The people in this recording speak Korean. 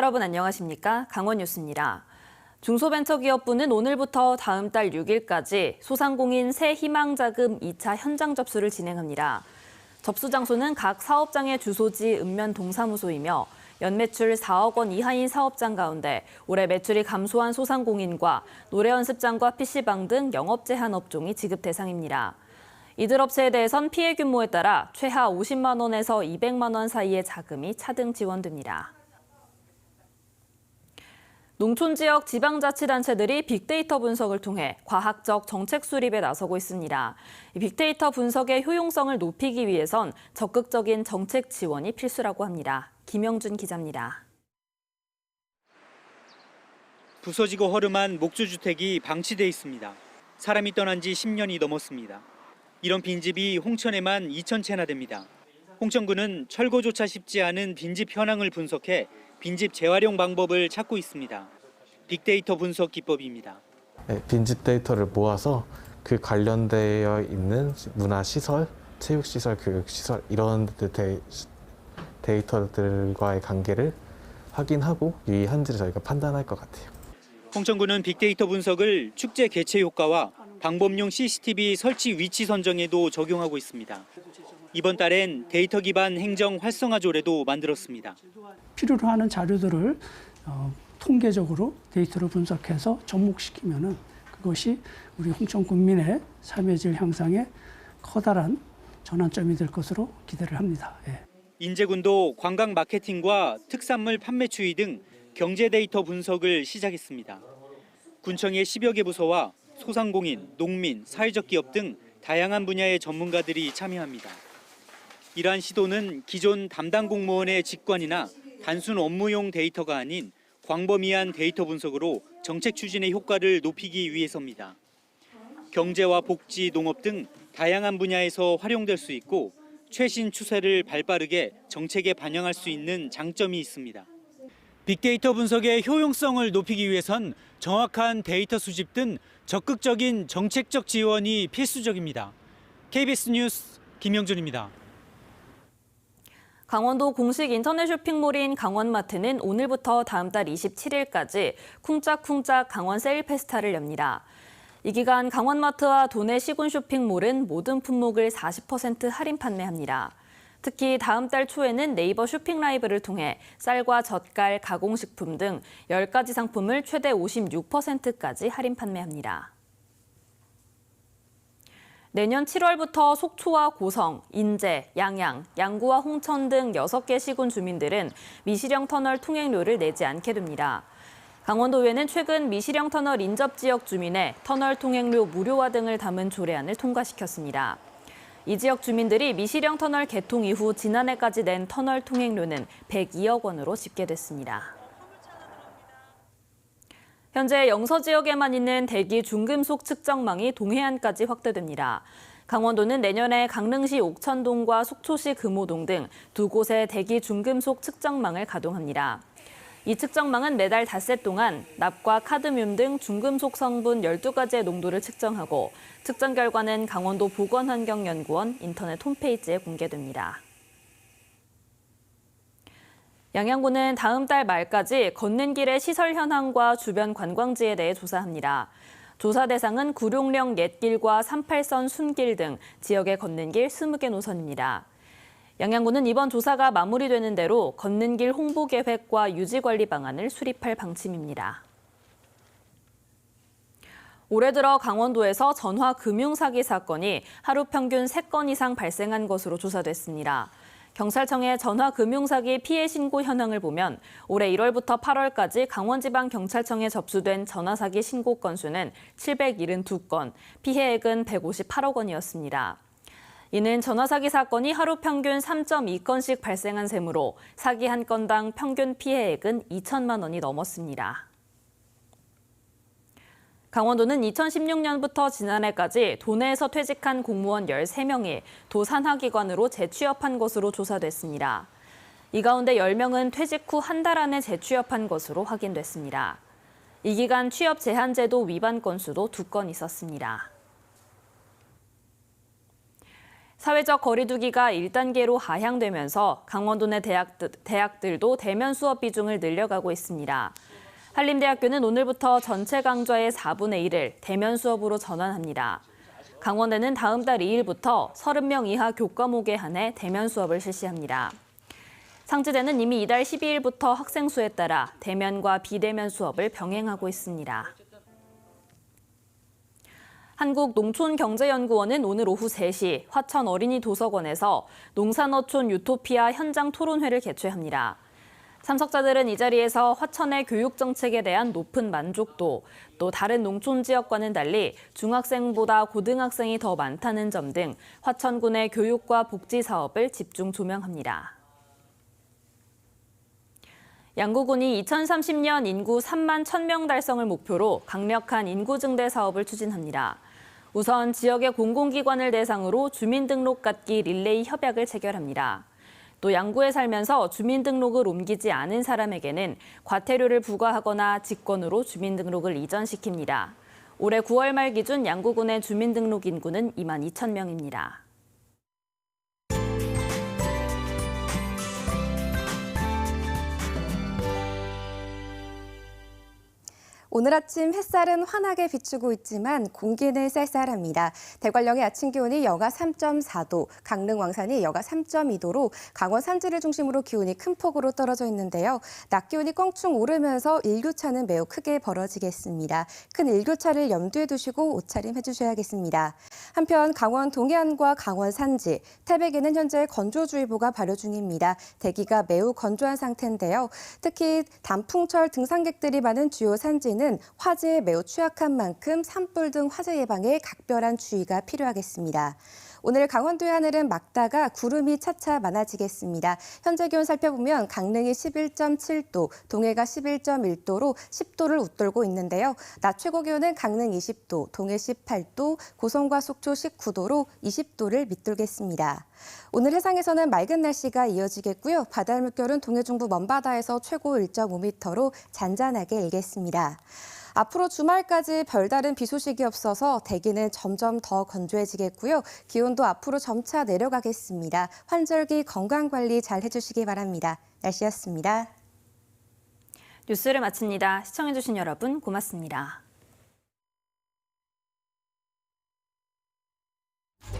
여러분 안녕하십니까? 강원 뉴스입니다. 중소벤처기업부는 오늘부터 다음 달 6일까지 소상공인 새 희망자금 2차 현장 접수를 진행합니다. 접수 장소는 각 사업장의 주소지 읍면 동사무소이며 연매출 4억 원 이하인 사업장 가운데 올해 매출이 감소한 소상공인과 노래 연습장과 PC방 등 영업 제한 업종이 지급 대상입니다. 이들 업체에 대해선 피해 규모에 따라 최하 50만 원에서 200만 원 사이의 자금이 차등 지원됩니다. 농촌 지역 지방자치단체들이 빅데이터 분석을 통해 과학적 정책 수립에 나서고 있습니다. 이 빅데이터 분석의 효용성을 높이기 위해선 적극적인 정책 지원이 필수라고 합니다. 김영준 기자입니다. 부서지고 허름한 목조주택이 방치돼 있습니다. 사람이 떠난 지 10년이 넘었습니다. 이런 빈집이 홍천에만 2천 채나 됩니다. 홍천구는 철거조차 쉽지 않은 빈집 현황을 분석해 빈집 재활용 방법을 찾고 있습니다. 빅데이터 분석 기법입니다. 네, 빈집 데이터를 모아서 그 관련되어 있는 문화 시설, 체육 시설, 교육 시설 이런 데, 데이터들과의 관계를 확인하고 유의한지를 저희가 판단할 것 같아요. 홍천구는 빅데이터 분석을 축제 개최 효과와 방법용 CCTV 설치 위치 선정에도 적용하고 있습니다. 이번 달엔 데이터 기반 행정 활성화 조례도 만들었습니다. 필요로 하는 자료들을 어, 통계적으로 데이터로 분석해서 접목시키면은 그것이 우리 홍천 국민의 삶의 질 향상에 커다란 전환점이 될 것으로 기대를 합니다. 예. 인제군도 관광 마케팅과 특산물 판매 추이 등 경제 데이터 분석을 시작했습니다. 군청의 10여 개 부서와 소상공인, 농민, 사회적 기업 등 다양한 분야의 전문가들이 참여합니다. 이러한 시도는 기존 담당 공무원의 직관이나 단순 업무용 데이터가 아닌 광범위한 데이터 분석으로 정책 추진의 효과를 높이기 위해서입니다. 경제와 복지, 농업 등 다양한 분야에서 활용될 수 있고 최신 추세를 발빠르게 정책에 반영할 수 있는 장점이 있습니다. 빅데이터 분석의 효용성을 높이기 위해선 정확한 데이터 수집 등 적극적인 정책적 지원이 필수적입니다. KBS 뉴스 김영준입니다. 강원도 공식 인터넷 쇼핑몰인 강원마트는 오늘부터 다음 달 27일까지 쿵짝쿵짝 강원 세일 페스타를 엽니다. 이 기간 강원마트와 도내 시군 쇼핑몰은 모든 품목을 40% 할인 판매합니다. 특히 다음 달 초에는 네이버 쇼핑 라이브를 통해 쌀과 젓갈, 가공식품 등 10가지 상품을 최대 56%까지 할인 판매합니다. 내년 7월부터 속초와 고성, 인제, 양양, 양구와 홍천 등 6개 시군 주민들은 미시령 터널 통행료를 내지 않게 됩니다. 강원도의회는 최근 미시령 터널 인접 지역 주민의 터널 통행료 무료화 등을 담은 조례안을 통과시켰습니다. 이 지역 주민들이 미시령 터널 개통 이후 지난해까지 낸 터널 통행료는 102억 원으로 집계됐습니다. 현재 영서 지역에만 있는 대기 중금속 측정망이 동해안까지 확대됩니다. 강원도는 내년에 강릉시 옥천동과 속초시 금호동 등 두 곳의 대기 중금속 측정망을 가동합니다. 이 측정망은 매달 닷새 동안 납과 카드뮴 등 중금속 성분 12가지의 농도를 측정하고 측정 결과는 강원도 보건환경연구원 인터넷 홈페이지에 공개됩니다. 양양구는 다음 달 말까지 걷는 길의 시설 현황과 주변 관광지에 대해 조사합니다. 조사 대상은 구룡령 옛길과 38선 순길 등 지역의 걷는 길 20개 노선입니다. 양양구는 이번 조사가 마무리되는 대로 걷는 길 홍보 계획과 유지 관리 방안을 수립할 방침입니다. 올해 들어 강원도에서 전화 금융 사기 사건이 하루 평균 3건 이상 발생한 것으로 조사됐습니다. 경찰청의 전화 금융 사기 피해 신고 현황을 보면 올해 1월부터 8월까지 강원지방경찰청에 접수된 전화 사기 신고 건수는 772건, 피해액은 158억 원이었습니다. 이는 전화 사기 사건이 하루 평균 3.2건씩 발생한 셈으로 사기 한 건당 평균 피해액은 2천만 원이 넘었습니다. 강원도는 2016년부터 지난해까지 도내에서 퇴직한 공무원 13명이 도 산하기관으로 재취업한 것으로 조사됐습니다. 이 가운데 10명은 퇴직 후 한 달 안에 재취업한 것으로 확인됐습니다. 이 기간 취업 제한제도 위반 건수도 두 건 있었습니다. 사회적 거리두기가 1단계로 하향되면서 강원도 내 대학들, 대학들도 대면 수업 비중을 늘려가고 있습니다. 한림대학교는 오늘부터 전체 강좌의 4분의 1을 대면 수업으로 전환합니다. 강원대는 다음 달 2일부터 30명 이하 교과목에 한해 대면 수업을 실시합니다. 상지대는 이미 이달 12일부터 학생 수에 따라 대면과 비대면 수업을 병행하고 있습니다. 한국농촌경제연구원은 오늘 오후 3시 화천 어린이 도서관에서 농산어촌 유토피아 현장 토론회를 개최합니다. 참석자들은 이 자리에서 화천의 교육 정책에 대한 높은 만족도, 또 다른 농촌 지역과는 달리 중학생보다 고등학생이 더 많다는 점 등 화천군의 교육과 복지 사업을 집중 조명합니다. 양구군이 2030년 인구 3만 1000명 달성을 목표로 강력한 인구 증대 사업을 추진합니다. 우선 지역의 공공기관을 대상으로 주민등록 갖기 릴레이 협약을 체결합니다. 또 양구에 살면서 주민등록을 옮기지 않은 사람에게는 과태료를 부과하거나 직권으로 주민등록을 이전시킵니다. 올해 9월 말 기준 양구군의 주민등록 인구는 2만 2천 명입니다. 오늘 아침 햇살은 환하게 비추고 있지만 공기는 쌀쌀합니다. 대관령의 아침 기온이 영하 3.4도, 강릉 왕산이 영하 3.2도로 강원 산지를 중심으로 기온이 큰 폭으로 떨어져 있는데요. 낮 기온이 껑충 오르면서 일교차는 매우 크게 벌어지겠습니다. 큰 일교차를 염두에 두시고 옷차림 해 주셔야겠습니다. 한편 강원 동해안과 강원 산지, 태백에는 현재 건조주의보가 발효 중입니다. 대기가 매우 건조한 상태인데요. 특히 단풍철 등산객들이 많은 주요 산지는 화재에 매우 취약한 만큼 산불 등 화재 예방에 각별한 주의가 필요하겠습니다. 오늘 강원도의 하늘은 맑다가 구름이 차차 많아지겠습니다. 현재 기온 살펴보면 강릉이 11.7도, 동해가 11.1도로 10도를 웃돌고 있는데요. 낮 최고 기온은 강릉 20도, 동해 18도, 고성과 속초 19도로 20도를 밑돌겠습니다. 오늘 해상에서는 맑은 날씨가 이어지겠고요. 바다 물결은 동해 중부 먼바다에서 최고 1.5m로 잔잔하게 일겠습니다. 앞으로 주말까지 별다른 비 소식이 없어서 대기는 점점 더 건조해지겠고요. 기온도 앞으로 점차 내려가겠습니다. 환절기 건강 관리 잘 해주시기 바랍니다. 날씨였습니다. 뉴스를 마칩니다. 시청해주신 여러분 고맙습니다.